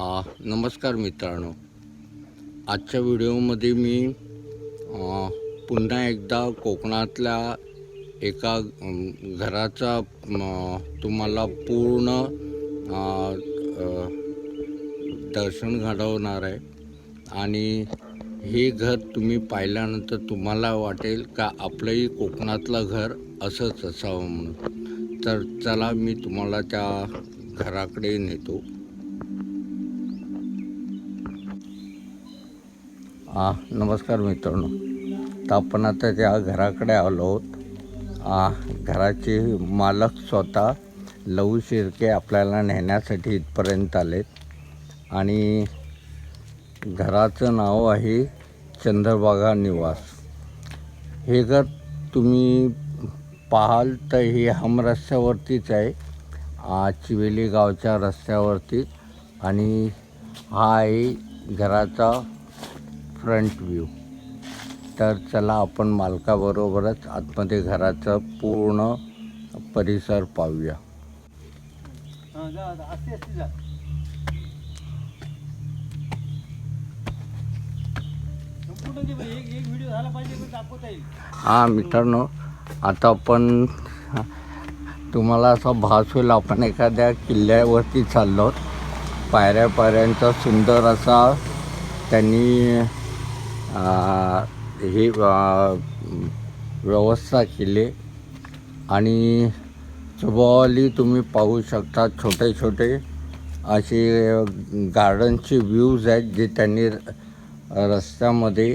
आ, नमस्कार मित्रांनो. आजच्या व्हिडिओमध्ये मी पुन्हा एकदा कोकणातल्या एका घराचा तुम्हाला पूर्ण दर्शन घडवणार आहे. आणि हे घर तुम्ही पाहिल्यानंतर तुम्हाला वाटेल का आपलंही कोकणातलं घर असंच असावं म्हणून. तर चला मी तुम्हाला त्या घराकडे नेतो. आ, नमस्कार मित्रांनो. तर आपण आता त्या घराकडे आलो आहोत. घराचे मालक स्वतः लहू शिर्के आपल्याला नेण्यासाठी इथपर्यंत आलेत. आणि घराचं नाव आहे चंद्रबागा निवास. हे घर तुम्ही पाहाल तर हे हम रस्त्यावरतीच आहे. चिवेली गावच्या रस्त्यावरतीच आणि हा आहे घराचा फ्रंट व्ह्यू. तर चला आपण मालकाबरोबरच आतमध्ये घराचं पूर्ण परिसर पाहूया. हा, मित्रांनो आता आपण तुम्हाला असा भास होईल आपण एखाद्या किल्ल्यावरती चाललो. पायऱ्या पायऱ्यांचा सुंदर असा त्यांनी हे व्यवस्था केली. आणि सभोवली तुम्ही पाहू शकता छोटे छोटे असे गार्डनचे व्ह्यूज आहेत जे त्यांनी रस्त्यामध्ये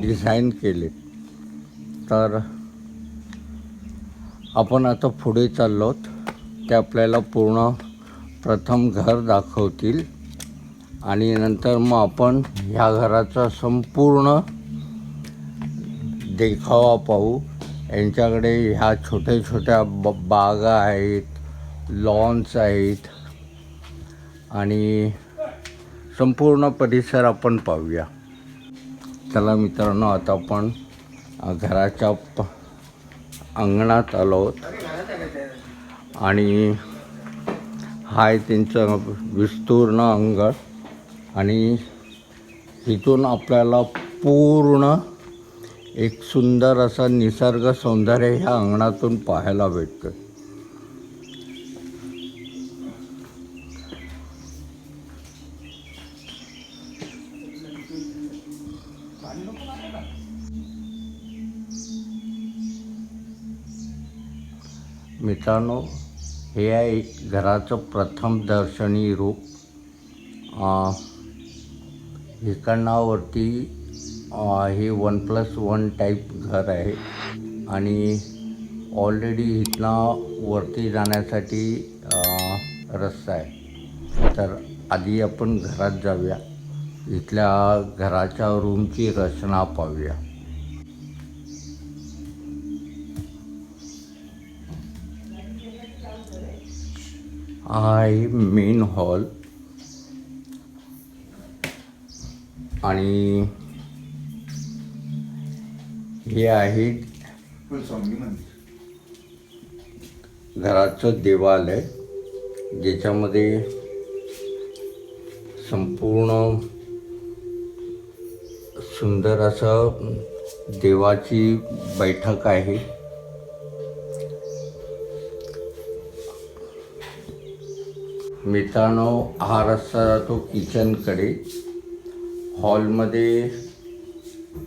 डिझाईन केले. तर आपण आता पुढे चाललो आहोत ते आपल्याला पूर्ण प्रथम घर दाखवतील. आणि नंतर मग आपण ह्या घराचा संपूर्ण देखावा पाहू. यांच्याकडे ह्या छोट्या छोट्या ब बागा आहेत लॉन्स आहेत. आणि संपूर्ण परिसर आपण पाहूया. चला मित्रांनो आता आपण घराच्या प अंगणात आलो आहोत. आणि हा आहे त्यांचं विस्तूर्ण अंगण. आणि इथून आपल्याला पूर्ण एक सुंदर असं निसर्ग सौंदर्य ह्या अंगणातून पाहायला भेटतं मित्रांनो हे आहे घराचं प्रथम दर्शनी रूप. अं, हे वन प्लस वन टाईप घर आहे. आणि ऑलरेडी इथनं वरती जाण्यासाठी रस्ता आहे. तर आधी आपण घरात जाऊया. इथल्या घराच्या रूमची रचना पाहूया. हा आहे मेन हॉल. आणि हे आहे घराचं देवालय ज्याच्यामध्ये संपूर्ण सुंदर असं देवाची बैठक आहे. मित्रांनो हा रस्ता जातो किचनकडे. हॉलमध्ये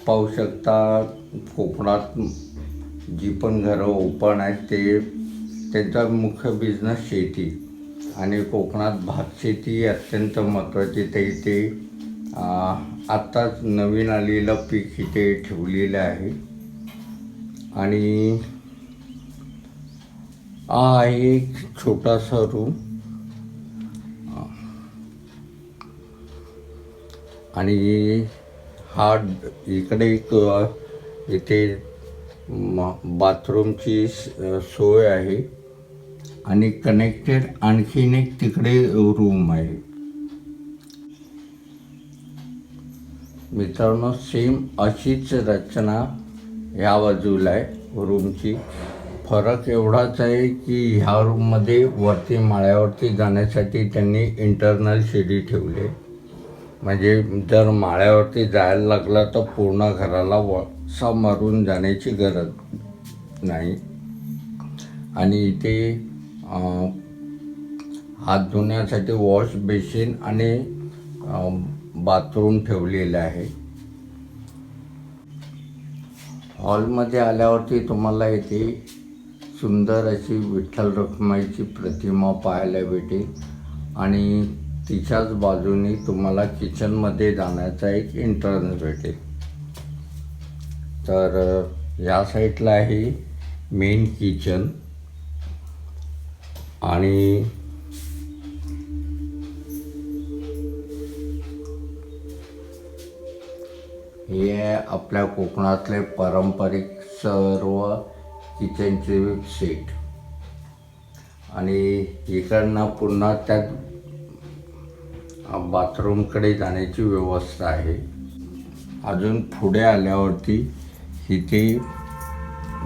पाहू शकता कोकणात जी पण घरं ओपन आहेत ते त्यांचा मुख्य बिझनेस शेती. आणि कोकणात भातशेती अत्यंत महत्त्वाची ते इथे आत्ताच नवीन आलेलं पीक इथे ठेवलेलं आहे. आणि हा आहे एक छोटासा रूम आणि हा इकडे एक इथे म बाथरूमची स- सोय आहे. आणि कनेक्टेड आणखीन एक तिकडे रूम आहे. मित्रांनो सेम अशीच रचना ह्या बाजूला आहे रूमची फरक एवढाच आहे की ह्या रूममध्ये वरती माळ्यावरती जाण्यासाठी त्यांनी इंटरनल शिडी ठेवली. म्हणजे जर माळ्यावरती जायला लागला तर पूर्ण घराला वसा मारून जाण्याची गरज नाही. आणि इथे हात धुण्यासाठी वॉश बेसिन आणि बाथरूम ठेवलेलं आहे. हॉलमध्ये आल्यावरती तुम्हाला इथे सुंदर अशी विठ्ठल रखुमाईची प्रतिमा पाहायला भेटेल. आणि तिच्याच बाजूनी तुम्हाला किचनमध्ये जाण्याचा एक एंट्रन्स भेटेल. तर या साईडला आहे मेन किचन आणि हे आपल्या कोकणातले पारंपरिक सर्व किचनचे सेट आणि इकडनं पुन्हा त्यात बाथरूमकडे जाण्याची व्यवस्था आहे. अजून पुढे आल्यावरती इथे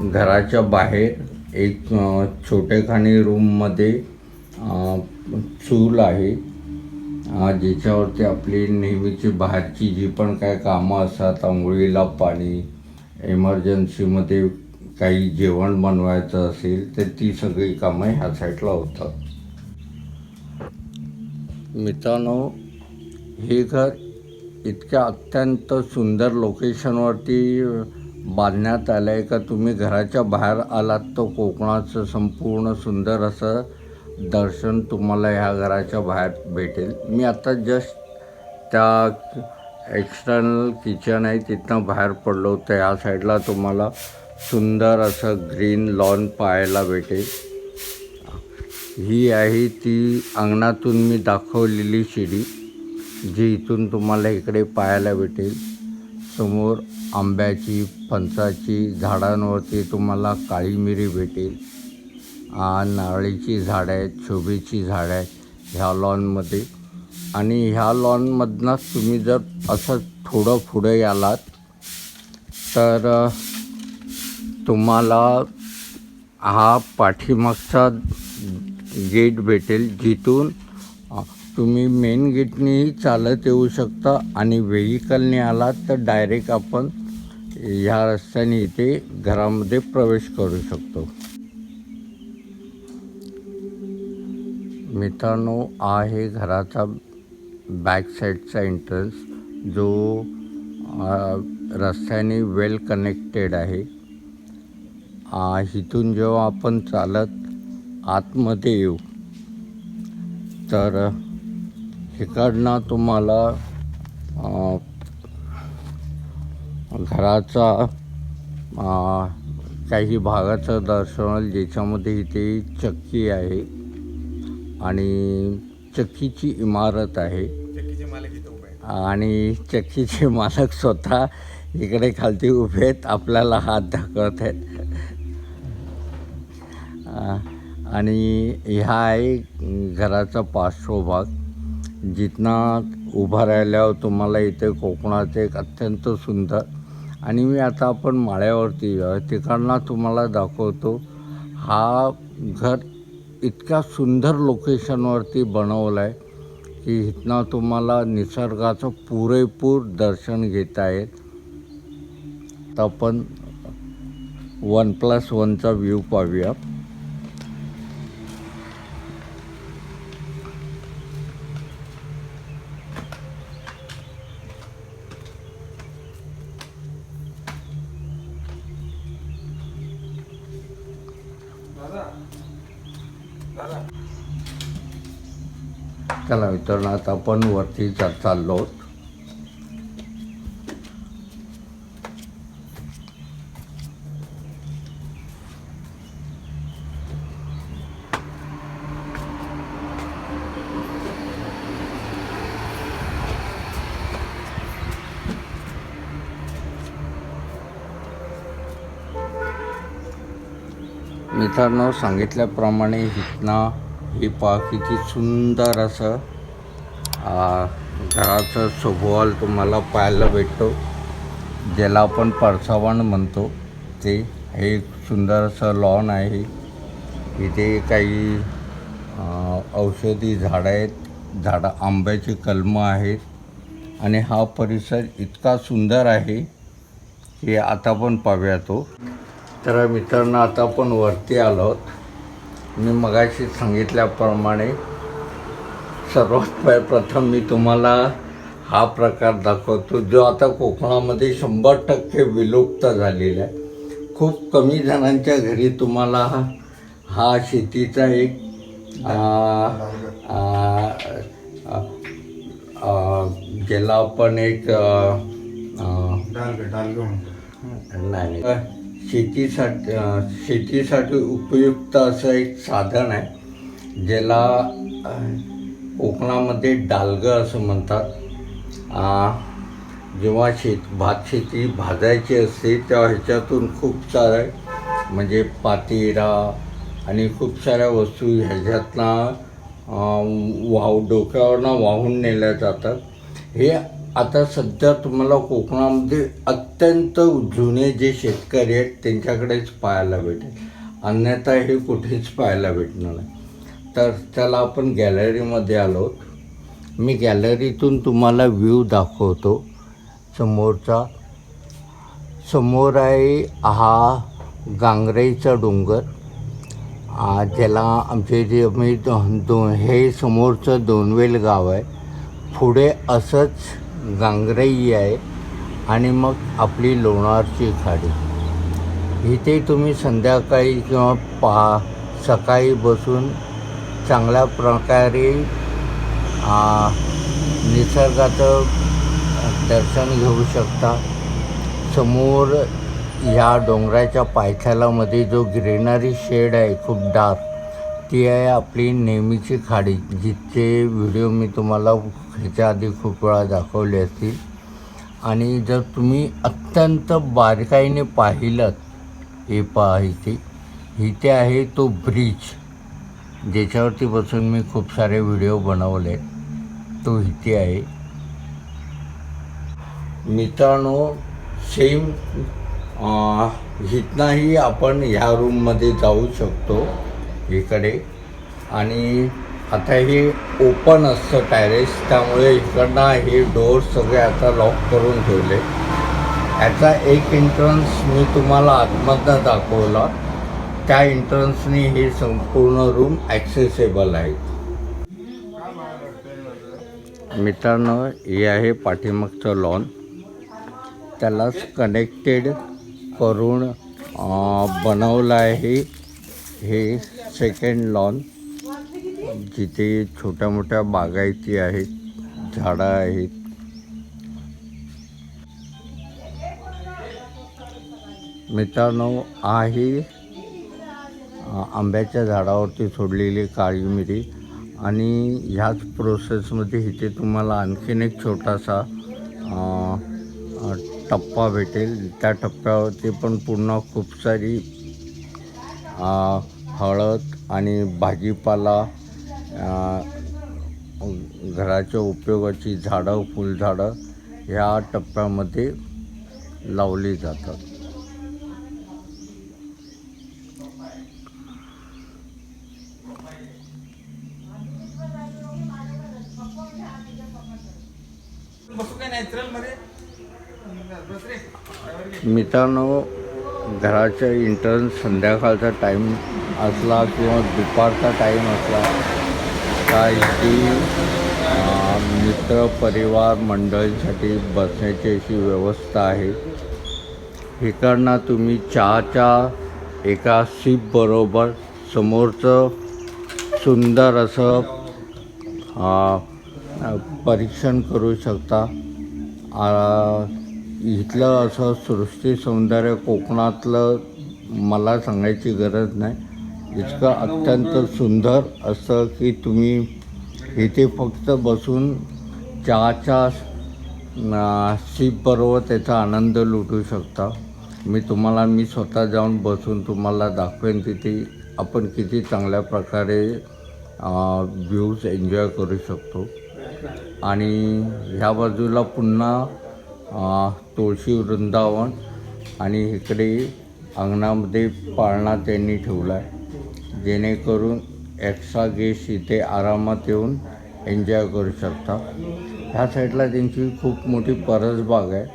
घराच्या बाहेर एक छोटेखानी रूममध्ये चूल आहे. ज्याच्यावरती आपली नेहमीची बाहेरची जी पण काय कामं असतात आंघोळीला पाणी एमर्जन्सीमध्ये काही जेवण बनवायचं असेल तर ती सगळी कामं ह्या साईडला होतात. मित्रांनो हे घर इतक्या अत्यंत सुंदर लोकेशनवरती बांधण्यात आलं आहे का? तुम्ही घराच्या बाहेर आलात तर कोकणाचं संपूर्ण सुंदर असं दर्शन तुम्हाला ह्या घराच्या बाहेर भेटेल. मी आता जस्ट त्या एक्सटर्नल किचन आहे तिथनं बाहेर पडलो तर ह्या साईडला तुम्हाला सुंदर असं ग्रीन लॉन पाहायला भेटेल. ही आहे ती अंगणातून मी दाखवलेली शिडी जी इथून तुम्हाला इकडे पाहायला भेटेल. समोर आंब्याची फणसाची झाडांवरती तुम्हाला काळी मिरी भेटेल. नारळीची झाडं आहेत शोभेची झाडं आहेत ह्या लॉनमध्ये. आणि ह्या लॉनमधनंच तुम्ही जर असं थोडं पुढे यालात तर तुम्हाला हा पाठीमागचा गेट भेटेल जिथून तुम्ही मेन गेटनेही चालत येऊ शकता आणि व्हेकलने आलात तर डायरेक्ट आपण ह्या रस्त्याने इथे घरामध्ये प्रवेश करू शकतो. मित्रांनो आहे घराचा बॅक साईडचा एंट्रन्स जो रस्त्याने वेल कनेक्टेड आहे. इथून जेव्हा आपण चालत आतमध्ये येऊ तर इकडनं तुम्हाला घराचा काही भागाचं दर्शन ज्याच्यामध्ये इथे चक्की आहे आणि चक्कीची इमारत आहे. आणि चक्कीचे मालक स्वतः इकडे खालती उभे आहेत आपल्याला हात दाखवत आहेत. आणि ह्या आहे घराचा पार्श्वभाग जिथनं उभा राहिल्यावर तुम्हाला इथे कोकणाचं एक अत्यंत सुंदर आणि मी आता आपण माळ्यावरती तिकडनं तुम्हाला दाखवतो हा घर इतक्या सुंदर लोकेशनवरती बनवलं आहे की इथनं तुम्हाला निसर्गाचं पुरेपूर दर्शन घेता येत. तर आपण वन प्लस वनचा व्ह्यू पाहूया. चला मित्रांनो आता आपण वरती चा चाललो मित्रांनो सांगितल्याप्रमाणे हितना हे पहा किती सुंदर असं घराचा घराचं शोभवाल तुम्हाला पाहायला भेटतो. ज्याला आपण परसावण म्हणतो ते हे सुंदर असं लॉन आहे. इथे काही औषधी झाडं आहेत. झाडं आंब्याची कलमं आहेत. आणि हा परिसर इतका सुंदर आहे की आता पण पाहूया तो हो. तर मित्रांनो आता आपण वरती आलो आहोत मी मगाशी सांगितल्याप्रमाणे सर्वात प्रथम मी तुम्हाला हा प्रकार दाखवतो जो आता कोकणामध्ये शंभर टक्के विलुप्त झालेला आहे खूप कमी जणांच्या घरी तुम्हाला हा शेतीचा एक ज्याला आपण एक नाही. शेतीसाठी शेतीसाठी उपयुक्त असं एक साधन आहे ज्याला कोकणामध्ये डालगं असं म्हणतात. जेव्हा शेत भात शेती भाजायची असते तेव्हा ह्याच्यातून खूप सारे म्हणजे पातेरा आणि खूप साऱ्या वस्तू ह्याच्यातनं वाहू डोक्यावरनं वाहून नेल्या जातात. हे आता सध्या तुम्हाला कोकणामध्ये अत्यंत जुने जे शेतकरी आहेत त्यांच्याकडेच पाहायला भेटेल. अन्यथा हे कुठेच पाहायला भेटणार नाही. तर त्याला आपण गॅलरीमध्ये आलो. मी गॅलरीतून तुम्हाला व्ह्यू दाखवतो. समोरचा समोर आहे हा गांगरेचा डोंगर. ज्याला आमचे जे मी दो दो हे समोरचं दोनवेल गाव आहे. पुढे असंच गांगराई आहे आणि मग आपली लोणारची खाडी. इथे तुम्ही संध्याकाळी किंवा पहा सकाळी बसून चांगल्या प्रकारे निसर्गाचं दर्शन घेऊ शकता. समोर ह्या डोंगराच्या पायथ्यालामध्ये जो ग्रीनरी शेड आहे खूप डार्क ती आहे आपली नेहमीची खाडी जिथे व्हिडिओ मी तुम्हाला ह्याच्या आधी खूप वेळा दाखवले असतील. आणि जर तुम्ही अत्यंत बारकाईने पाहिलं हे पहा इथे. इथे आहे तो ब्रिज ज्याच्यावरती बसून मी खूप सारे व्हिडिओ बनवले. तो इथे आहे. मित्रांनो सेम इथनंही आपण ह्या रूममध्ये जाऊ शकतो. इकडे. आणि आता हे ओपन असतं टॅरेस त्यामुळे इकडनं हे डोअर सगळे आता लॉक करून ठेवले. याचा एक एंट्रन्स मी तुम्हाला आतमधनं दाखवला. त्या एंट्रन्सनी हे संपूर्ण रूम ॲक्सेसेबल आहे. मित्रांनो हे आहे पाठीमागचं लॉन त्यालाच कनेक्टेड करून बनवलं आहे हे सेकंड लॉन जिथे छोट्या मोठ्या बागायती आहेत झाडं आहेत. मित्रांनो आहे आंब्याच्या झाडावरती सोडलेली काळी मिरी. आणि ह्याच प्रोसेसमध्ये इथे तुम्हाला आणखीन एक छोटासा टप्पा भेटेल. त्या टप्प्यावरती पण पुन्हा खूप सारी हळद आणि भाजीपाला घराच्या उपयोगाची झाडं फुलझाडं ह्या टप्प्यामध्ये लावली जातात. मित्रांनो घराच्या इंटर्न संध्याकाळचा टाईम असला किंवा दुपारचा टाईम असला काही मित्र परिवार मंडळींसाठी बसण्याची अशी व्यवस्था आहे. इकडनं तुम्ही चहाच्या एका सीपबरोबर समोरचं सुंदर असं परीक्षण करू शकता. आ, इथलं असं सृष्टी सौंदर्य कोकणातलं मला सांगायची गरज नाही. इतकं अत्यंत सुंदर असं की तुम्ही इथे फक्त बसून चहाच्या सीपबरोबर त्याचा आनंद लुटू शकता. मी तुम्हाला मी स्वतः जाऊन बसून तुम्हाला दाखवेन तिथे आपण किती चांगल्या प्रकारे व्ह्यूज एन्जॉय करू शकतो. आणि ह्या बाजूला पुन्हा तुळशी वृंदावन आणि इकडे अंगणामध्ये पाळणा त्यांनी ठेवला आहे जेणेकरून एक्स्ट्रा गेस्ट इथे आरामात येऊन एन्जॉय करू शकता. ह्या साईडला त्यांची खूप मोठी परसबाग आहे.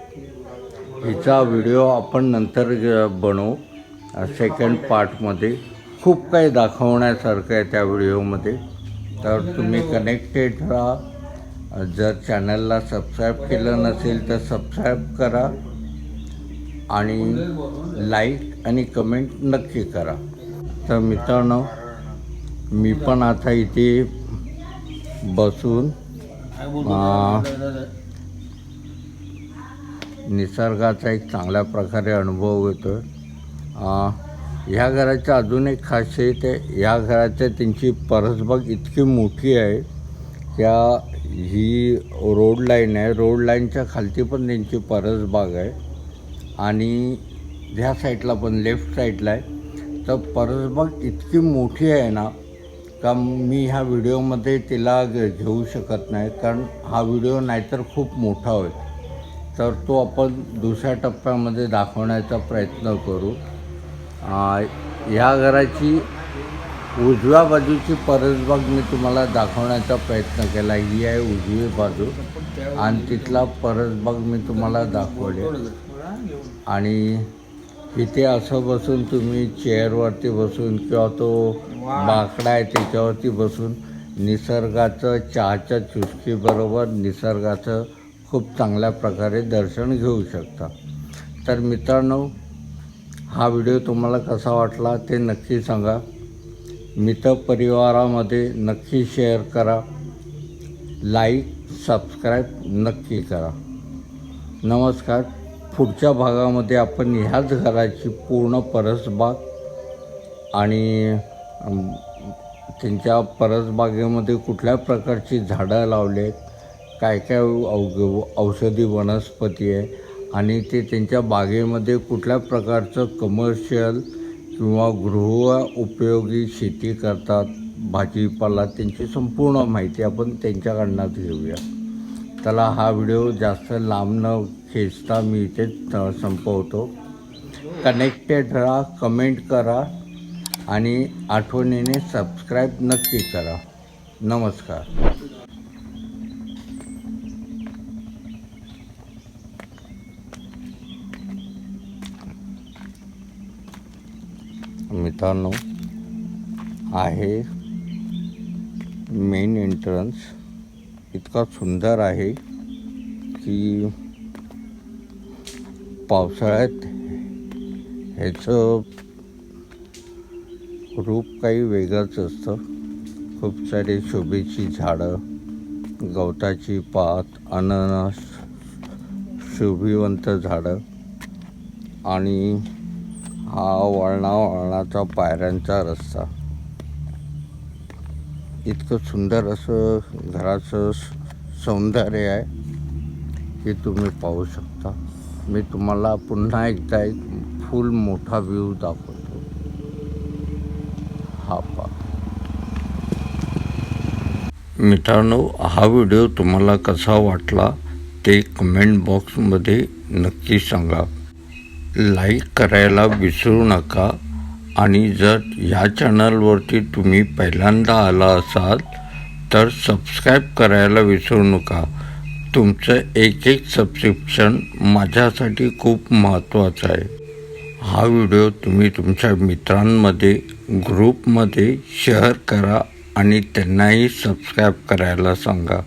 हिचा व्हिडिओ आपण नंतर ग- बनवू. सेकंड पार्टमध्ये खूप काही दाखवण्यासारखं आहे त्या व्हिडिओमध्ये. तर तुम्ही कनेक्टेड राहा. जर चॅनलला सबस्क्राईब केलं नसेल तर सबस्क्राईब करा आणि लाईक आणि कमेंट नक्की करा. तर मित्रांनो मी पण आता इथे बसून निसर्गाचा एक चांगल्या प्रकारे अनुभव घेतो आहे ह्या घराचं अजून एक खासियत आहे ह्या घराच्या त्यांची परसबाग इतकी मोठी आहे त्या ही रोड लाईन आहे. रोड लाईनच्या खालती पण त्यांची परसबाग आहे. आणि ह्या साईडला पण लेफ्ट साईडला आहे. तर परसबाग इतकी मोठी आहे ना का मी ह्या व्हिडिओमध्ये तिला घेऊ शकत नाही. कारण हा व्हिडिओ नाहीतर खूप मोठा होईल. तर तो आपण दुसऱ्या टप्प्यामध्ये दाखवण्याचा प्रयत्न करू. ह्या घराची उजव्या बाजूची परसबाग मी तुम्हाला दाखवण्याचा प्रयत्न केला. ही आहे उजवी बाजू. आणि तिथला परसबाग मी तुम्हाला दाखवले. आणि इथे असं बसून तुम्ही चेअरवरती बसून किंवा तो बाकडा आहे त्याच्यावरती बसून निसर्गाचं चहाच्या चुस्कीबरोबर निसर्गाचं खूप चांगल्या प्रकारे दर्शन घेऊ शकता. तर मित्रांनो हा व्हिडिओ तुम्हाला कसा वाटला ते नक्की सांगा. मित्रपरिवारामध्ये नक्की शेअर करा. लाईक सबस्क्राईब नक्की करा. नमस्कार. पुढच्या भागामध्ये आपण ह्याच घराची पूर्ण परसबाग आणि त्यांच्या परसबागेमध्ये कुठल्या प्रकारची झाडं लावले काय काय औ औषधी वनस्पती आहे आणि ते त्यांच्या बागेमध्ये कुठल्या प्रकारचं कमर्शियल किंवा गृह उपयोगी शेती करतात भाजीपाला त्यांची संपूर्ण माहिती आपण त्यांच्याकडनं घेऊया. त्याला हा व्हिडिओ जास्त लांब न खेचता मी इथेच संपवतो. कनेक्टेड राहा कमेंट करा आणि आठवणीने सबस्क्राईब नक्की करा. नमस्कार. मित्रांनो आहे मेन एंट्रन्स इतका सुंदर आहे की पावसाळ्यात ह्याचं रूप काही वेगळंच असतं. खूप सारे शोभेची झाडं गवताची पात अननस शोभिवंत झाडं आणि हा वळणा वळणाचा पायऱ्यांचा रस्ता. इतकं सुंदर असं घराचं स- सौंदर्य आहे हे तुम्ही पाहू शकता. मी तुम्हाला पुन्हा एकदा एक फुल मोठा व्ह्यू दाखवतो. हा पा मित्रांनो हा व्हिडिओ तुम्हाला कसा वाटला ते कमेंट बॉक्समध्ये नक्की सांगा. लाईक करायला विसरू नका आणि जर या चॅनलवरती तुम्ही पहिल्यांदा आला असाल तर सबस्क्राईब करायला विसरू नका. तुमचं एक एक सबस्क्रिप्शन माझ्यासाठी खूप महत्त्वाचं आहे. हा व्हिडिओ तुम्ही तुमच्या मित्रांमध्ये ग्रुपमध्ये शेअर करा आणि त्यांनाही सबस्क्राईब करायला सांगा.